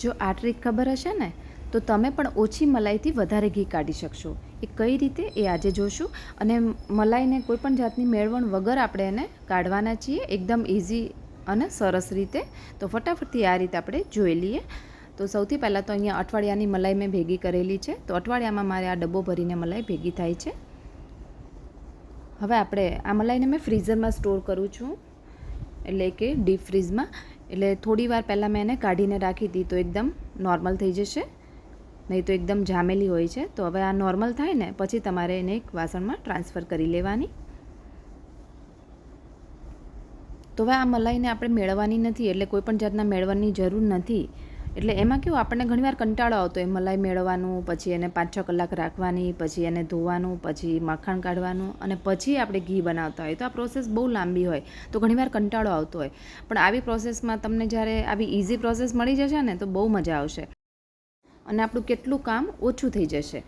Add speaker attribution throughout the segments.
Speaker 1: જો આ ટ્રીક ખબર હશે ને, તો તમે પણ ઓછી મલાઈથી વધારે ઘી કાઢી શકશો. એ કઈ રીતે? એ આજે જોશું. અને મલાઈને કોઈ પણ જાતની મેળવણ વગર આપણે એને કાઢવાના છીએ. એકદમ ઇઝી અને સરસ રીતે. તો ફટાફટથી આ રીતે આપણે જોઈ લઈએ. તો સૌથી પહેલાં તો અહીંયા અઠવાડિયાની મલાઈ મેં ભેગી કરેલી છે. તો અઠવાડિયામાં મારે આ ડબ્બો ભરીને મલાઈ ભેગી થાય છે. હવે આપણે આ મલાઈને મેં ફ્રીઝરમાં સ્ટોર કરું છું. એટલે કે ડીપ ફ્રીઝમાં એટલે થોડી વાર પહેલાં મેં એને કાઢીને રાખી હતી, તો એકદમ નોર્મલ થઈ જશે. નહીં તો એકદમ જામેલી હોય છે. તો હવે આ નોર્મલ થાય ને, પછી તમારે એને એક વાસણમાં ટ્રાન્સફર કરી લેવાની. તો હવે આ મલાઈને આપણે મેળવવાની નથી, એટલે કોઈ પણ જાતના મેળવવાની જરૂર નથી. એટલે એમાં કેવું, આપણને ઘણીવાર કંટાળો આવતો હોય મલાઈ મેળવવાનું, પછી એને પાંચ છ કલાક રાખવાની, પછી એને ધોવાનું, પછી માખણ કાઢવાનું, અને પછી આપણે ઘી બનાવતા હોય. તો આ પ્રોસેસ બહુ લાંબી હોય, તો ઘણીવાર કંટાળો આવતો હોય. પણ આવી પ્રોસેસમાં તમને જ્યારે આવી ઇઝી પ્રોસેસ મળી જશે ને, તો બહુ મજા આવશે. અને આપણું કેટલું કામ ઓછું થઈ જશે.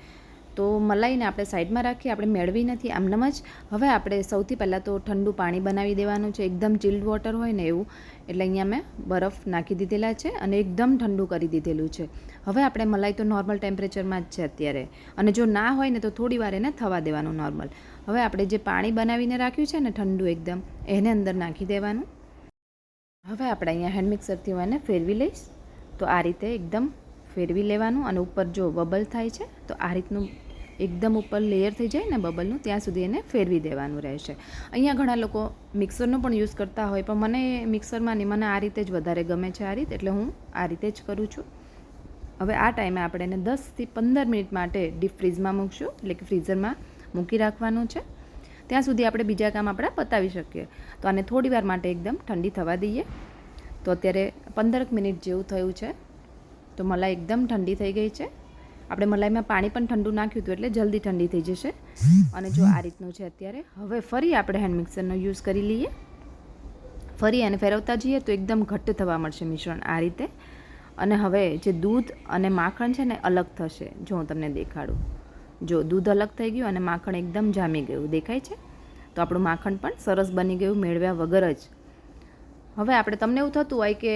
Speaker 1: તો મલાઈને આપણે સાઈડમાં રાખી, આપણે મેળવી નથી. આમનામ જ હવે આપણે સૌથી પહેલાં તો ઠંડુ પાણી બનાવી દેવાનું છે. એકદમ ચિલ્ડ વોટર હોય ને એવું. એટલે અહીંયા મેં બરફ નાખી દીધેલા છે અને એકદમ ઠંડુ કરી દીધેલું છે. હવે આપણે મલાઈ તો નોર્મલ ટેમ્પરેચરમાં જ છે અત્યારે. અને જો ના હોય ને તો થોડી વાર એને થવા દેવાનું નોર્મલ હવે આપણે જે પાણી બનાવીને રાખ્યું છે ને ઠંડુ એકદમ, એને અંદર નાખી દેવાનું. હવે આપણે અહીંયા હેન્ડ મિક્સરથી હું એને ફેરવી લઈશ. તો આ રીતે એકદમ ફેરવી લેવાનું અને ઉપર જો બબલ થાય છે, તો આ રીતનું એકદમ ઉપર લેયર થઈ જાય ને બબલનું, ત્યાં સુધી એને ફેરવી દેવાનું રહેશે. અહીંયા ઘણા લોકો મિક્સરનો પણ યુઝ કરતા હોય, પણ મને મિક્સરમાં નહીં મને આ રીતે જ વધારે ગમે છે આ રીતે, એટલે હું આ રીતે જ કરું છું. હવે આ ટાઈમે આપણે એને દસથી પંદર મિનિટ માટે ડીપ ફ્રીઝમાં મૂકશું, એટલે કે ફ્રીઝરમાં મૂકી રાખવાનું છે. ત્યાં સુધી આપણે બીજા કામ આપણે પતાવી શકીએ. તો આને થોડી વાર માટે એકદમ ઠંડી થવા દઈએ. તો અત્યારે પંદરક મિનિટ જેવું થયું છે. તો મલાઈ એકદમ ઠંડી થઈ ગઈ છે. આપણે મલાઈમાં પાણી પણ ઠંડુ નાખ્યું હતું એટલે જલ્દી ઠંડી થઈ જશે. અને જો આ રીતનું છે અત્યારે. હવે ફરી આપણે હેન્ડ મિક્સરનો યુઝ કરી લઈએ. ફરી એને ફેરવતા જઈએ તો એકદમ ઘટ્ટ થવા મળશે મિશ્રણ આ રીતે. અને હવે જે દૂધ અને માખણ છે ને અલગ થશે, જો હું તમને દેખાડું. જો દૂધ અલગ થઈ ગયું અને માખણ એકદમ જામી ગયું, દેખાય છે? તો આપણું માખણ પણ સરસ બની ગયું, મેળવ્યા વગર જ. હવે આપણે તમને એવું થતું હોય કે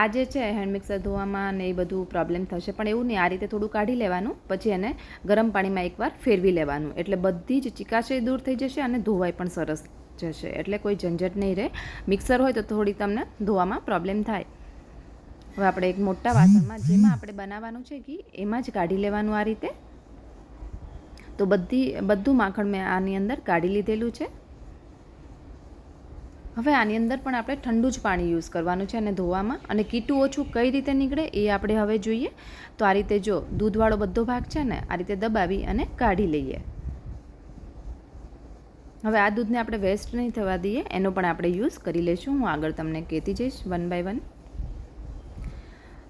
Speaker 1: આ જે છે હેન્ડ મિક્સર ધોવામાં ને એ બધું પ્રોબ્લેમ થશે, પણ એવું નહીં, આ રીતે થોડું કાઢી લેવાનું, પછી એને ગરમ પાણીમાં એકવાર ફેરવી લેવાનું. એટલે બધી જ ચિકાશય દૂર થઈ જશે અને ધોવાઈ પણ સરસ જશે. એટલે કોઈ ઝંઝટ નહીં રહે. મિક્સર હોય તો થોડી તમને ધોવામાં પ્રોબ્લેમ થાય. હવે આપણે એક મોટા વાસણમાં જેમાં આપણે બનાવવાનું છે ઘી, એમાં જ કાઢી લેવાનું આ રીતે. તો બધી, બધું માખણ મેં આની અંદર કાઢી લીધેલું છે. હવે આની અંદર પણ આપણે ઠંડુ જ પાણી યુઝ કરવાનું છે અને ધોવામાં. અને કીટું ઓછું કઈ રીતે નીકળે એ આપણે હવે જોઈએ. તો આ રીતે જો દૂધવાળો બધો ભાગ છે ને, આ રીતે દબાવી અને કાઢી લઈએ. હવે આ દૂધને આપણે વેસ્ટ નહીં થવા દઈએ, એનો પણ આપણે યુઝ કરી લઈશું. હું આગળ તમને કહેતી જઈશ વન બાય વન.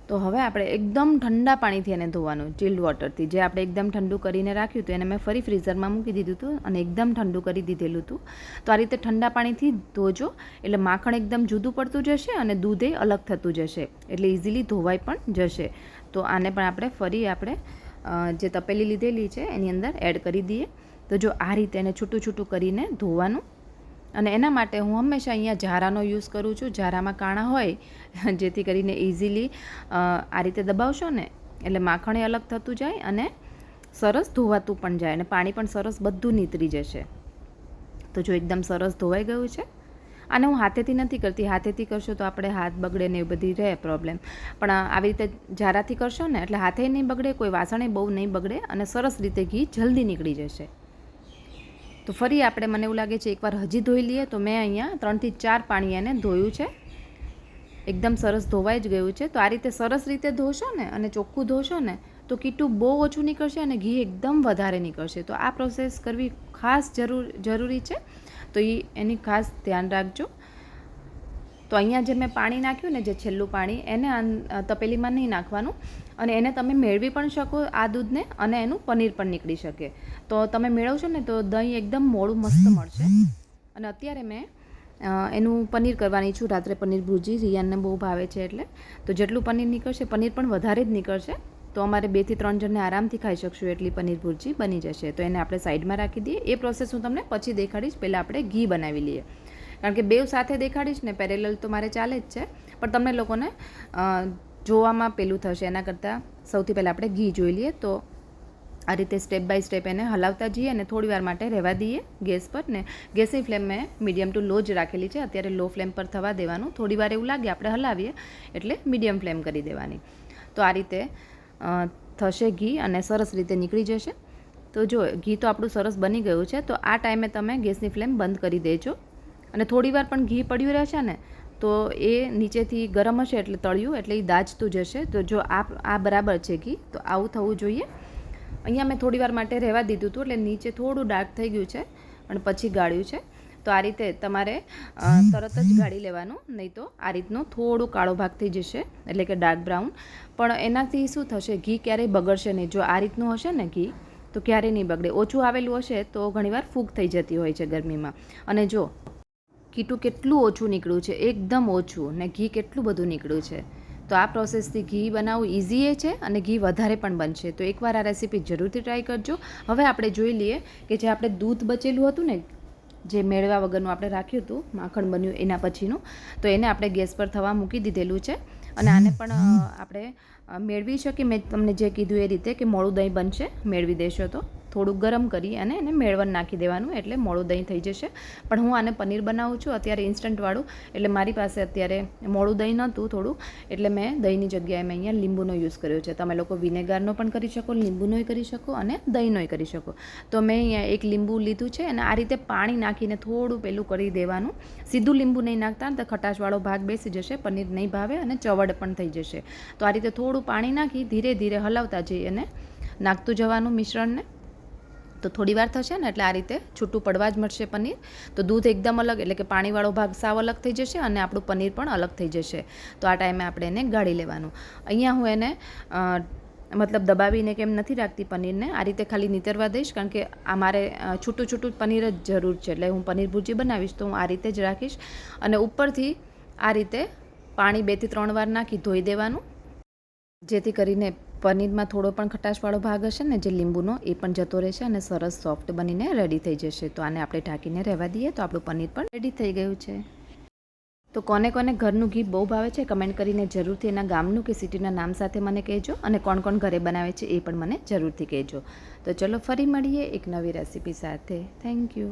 Speaker 1: તો હવે આપણે એકદમ ઠંડા પાણીથી એને ધોવાનું ચિલ્ડ વોટરથી જે આપણે એકદમ ઠંડુ કરીને રાખ્યું હતું, એને મેં ફરી ફ્રીઝરમાં મૂકી દીધું હતું અને એકદમ ઠંડુ કરી દીધેલું હતું. તો આ રીતે ઠંડા પાણીથી ધોજો, એટલે માખણ એકદમ જુદું પડતું જશે અને દૂધે અલગ થતું જશે. એટલે ઇઝીલી ધોવાઈ પણ જશે. તો આને પણ આપણે ફરી આપણે જે તપેલી લીધેલી છે, એની અંદર એડ કરી દઈએ. તો જો આ રીતે એને છૂટું છૂટું કરીને ધોવાનું અને એના માટે હું હંમેશા અહીંયા ઝારાનો યુઝ કરું છું. ઝારામાં કાણા હોય, જેથી કરીને ઇઝીલી આ રીતે દબાવશો ને, એટલે માખણે અલગ થતું જાય અને સરસ ધોવાતું પણ જાય અને પાણી પણ સરસ બધું નીતરી જશે. તો જો એકદમ સરસ ધોવાઈ ગયું છે. અને હું હાથેથી નથી કરતી. હાથેથી કરશો તો આપણે હાથ બગડે ને એ બધી રહે પ્રોબ્લેમ પણ આવી રીતે ઝારાથી કરશો ને, એટલે હાથે નહીં બગડે, કોઈ વાસણે બહુ નહીં બગડે અને સરસ રીતે ઘી જલ્દી નીકળી જશે. તો ફરી આપણે મને એવું લાગે છે એકવાર હજી ધોઈ લઈએ. તો મેં અહીંયા ત્રણથી ચાર પાણી એને ધોયું છે. એકદમ સરસ ધોવાઈ જ ગયું છે. તો આ રીતે સરસ રીતે ધોશો ને અને ચોખ્ખું ધોશો ને તો કીટું બહુ ઓછું નીકળશે અને ઘી એકદમ વધારે નીકળશે. તો આ પ્રોસેસ કરવી ખાસ જરૂર, જરૂરી છે. તો એ એની ખાસ ધ્યાન રાખજો. તો અહીંયા જે મેં પાણી નાખ્યું ને જે છેલ્લું પાણી, એને તપેલીમાં નહીં નાખવાનું. અને એને તમે મેળવી પણ શકો આ દૂધને અને એનું પનીર પણ નીકળી શકે. તો તમે મેળવશો ને તો દહીં એકદમ મોડું મસ્ત મળશે. અને અત્યારે મેં એનું પનીર કરવાની છું. રાત્રે પનીર ભૂજી, રિયાનને બહુ ભાવે છે એટલે. તો જેટલું પનીર નીકળશે, પનીર પણ વધારે જ નીકળશે. તો અમારે બેથી ત્રણ જણને આરામથી ખાઈ શકશું એટલી પનીર ભુરજી બની જશે. તો એને આપણે સાઈડમાં રાખી દઈએ. એ પ્રોસેસ હું તમને પછી દેખાડીશ. પહેલાં આપણે ઘી બનાવી લઈએ. કારણ કે બેવ સાથે દેખાડીશ ને પેરેલલ તો મારે ચાલે જ છે. પણ તમને લોકોને જોવામાં પેલું થશે. એના કરતાં સૌથી પહેલાં આપણે ઘી જોઈ લઈએ. તો આ રીતે સ્ટેપ બાય સ્ટેપ એને હલાવતા જઈએ અને થોડી વાર માટે રહેવા દઈએ ગેસ પર. ને ગેસની ફ્લેમ મેં મીડિયમ ટુ લો જ રાખેલી છે. અત્યારે લો ફ્લેમ પર થવા દેવાનું. થોડી વાર એવું લાગે આપણે હલાવીએ એટલે મીડિયમ ફ્લેમ કરી દેવાની. તો આ રીતે થશે ઘી અને સરસ રીતે નીકળી જશે. તો જો, ઘી તો આપણું સરસ બની ગયું છે. તો આ ટાઈમે તમે ગેસની ફ્લેમ બંધ કરી દેજો. અને થોડી વાર પણ ઘી પડ્યું રહેશે ને તો એ નીચેથી ગરમ હશે એટલે તળિયું, એટલે એ દાજતું જશે. તો જો આ આ બરાબર છે ઘી તો આવું થવું જોઈએ. અહીંયા મેં થોડીવાર માટે રહેવા દીધું હતું એટલે નીચે થોડું ડાર્ક થઈ ગયું છે અને પછી ગાળ્યું છે. તો આ રીતે તમારે તરત જ ગાળી લેવાનું, નહીં તો આ રીતનો થોડો કાળો ભાગ થઈ જશે, એટલે કે ડાર્ક બ્રાઉન. પણ એનાથી શું થશે? ઘી ક્યારેય બગડશે નહીં. જો આ રીતનું હશે ને ઘી, તો ક્યારેય નહીં બગડે. ઓછું આવેલું હશે તો ઘણીવાર ફૂગ થઈ જતી હોય છે ગરમીમાં. અને જો કીટું કેટલું ઓછું નીકળ્યું છે, એકદમ ઓછું ને ઘી કેટલું બધું નીકળ્યું છે. તો આ પ્રોસેસથી ઘી બનાવવું ઇઝી એ છે અને ઘી વધારે પણ બનશે. તો એકવાર આ રેસીપી જરૂરથી ટ્રાય કરજો. હવે આપણે જોઈ લઈએ કે જે આપણે દૂધ બચેલું હતું ને, જે મેળવા વગરનું આપણે રાખ્યું હતું, માખણ બન્યું એના પછીનું, તો એને આપણે ગેસ પર થવા મૂકી દીધેલું છે. અને આને પણ આપણે મેળવી શકીએ. મેં તમને જે કીધું એ રીતે કે મોડું દહીં બનશે, મેળવી દેશો તો. થોડુંક ગરમ કરી અને એને મેળવણ નાખી દેવાનું એટલે મોડું દહીં થઈ જશે. પણ હું આને પનીર બનાવું છું અત્યારે ઇન્સ્ટન્ટવાળું એટલે મારી પાસે અત્યારે મોડું દહીં નહોતું થોડું. એટલે મેં દહીંની જગ્યાએ મેં અહીંયા લીંબુનો યુઝ કર્યો છે. તમે લોકો વિનેગારનો પણ કરી શકો, લીંબુનોય કરી શકો અને દહીંનોય કરી શકો. તો મેં અહીંયા એક લીંબુ લીધું છે અને આ રીતે પાણી નાખીને થોડું પેલું કરી દેવાનું. સીધું લીંબુ નહીં નાખતા, તો ખટાશવાળો ભાગ બેસી જશે, પનીર નહીં ભાવે અને ચવડ પણ થઈ જશે. તો આ રીતે થોડું પાણી નાખી ધીરે ધીરે હલાવતા જઈએ અને નાખતું જવાનું મિશ્રણને. તો થોડી વાર થશે ને એટલે આ રીતે છૂટું પડવા જ મળશે પનીર. તો દૂધ એકદમ અલગ, એટલે કે પાણીવાળો ભાગ સાવ અલગ થઈ જશે અને આપણું પનીર પણ અલગ થઈ જશે. તો આ ટાઈમે આપણે એને ગાળી લેવાનું. અહીંયા હું એને મતલબ દબાવીને કેમ નથી રાખતી પનીરને, આ રીતે ખાલી નીતરવા દઈશ કારણ કે આ મારે છૂટું છૂટું પનીર જ જરૂર છે. એટલે હું પનીર ભૂજી બનાવીશ તો હું આ રીતે જ રાખીશ. અને ઉપરથી આ રીતે પાણી બેથી ત્રણ વાર નાખી ધોઈ દેવાનું. જેથી કરીને પનીરમાં થોડો પણ ખટાશવાળો ભાગ હશે ને જે લીંબુનો, એ પણ જતો રહેશે અને સરસ સોફ્ટ બનીને રેડી થઈ જશે. તો આને આપણે ઢાંકીને રહેવા દઈએ. તો આપણું પનીર પણ રેડી થઈ ગયું છે. તો કોને કોને ઘરનું ઘી બહુ ભાવે છે, કમેન્ટ કરીને જરૂરથી એના ગામનું કે સિટીના નામ સાથે મને કહેજો અને કોણ કોણ ઘરે બનાવે છે એ પણ મને જરૂરથી કહેજો. તો ચલો ફરી મળીએ એક નવી રેસીપી સાથે. Thank you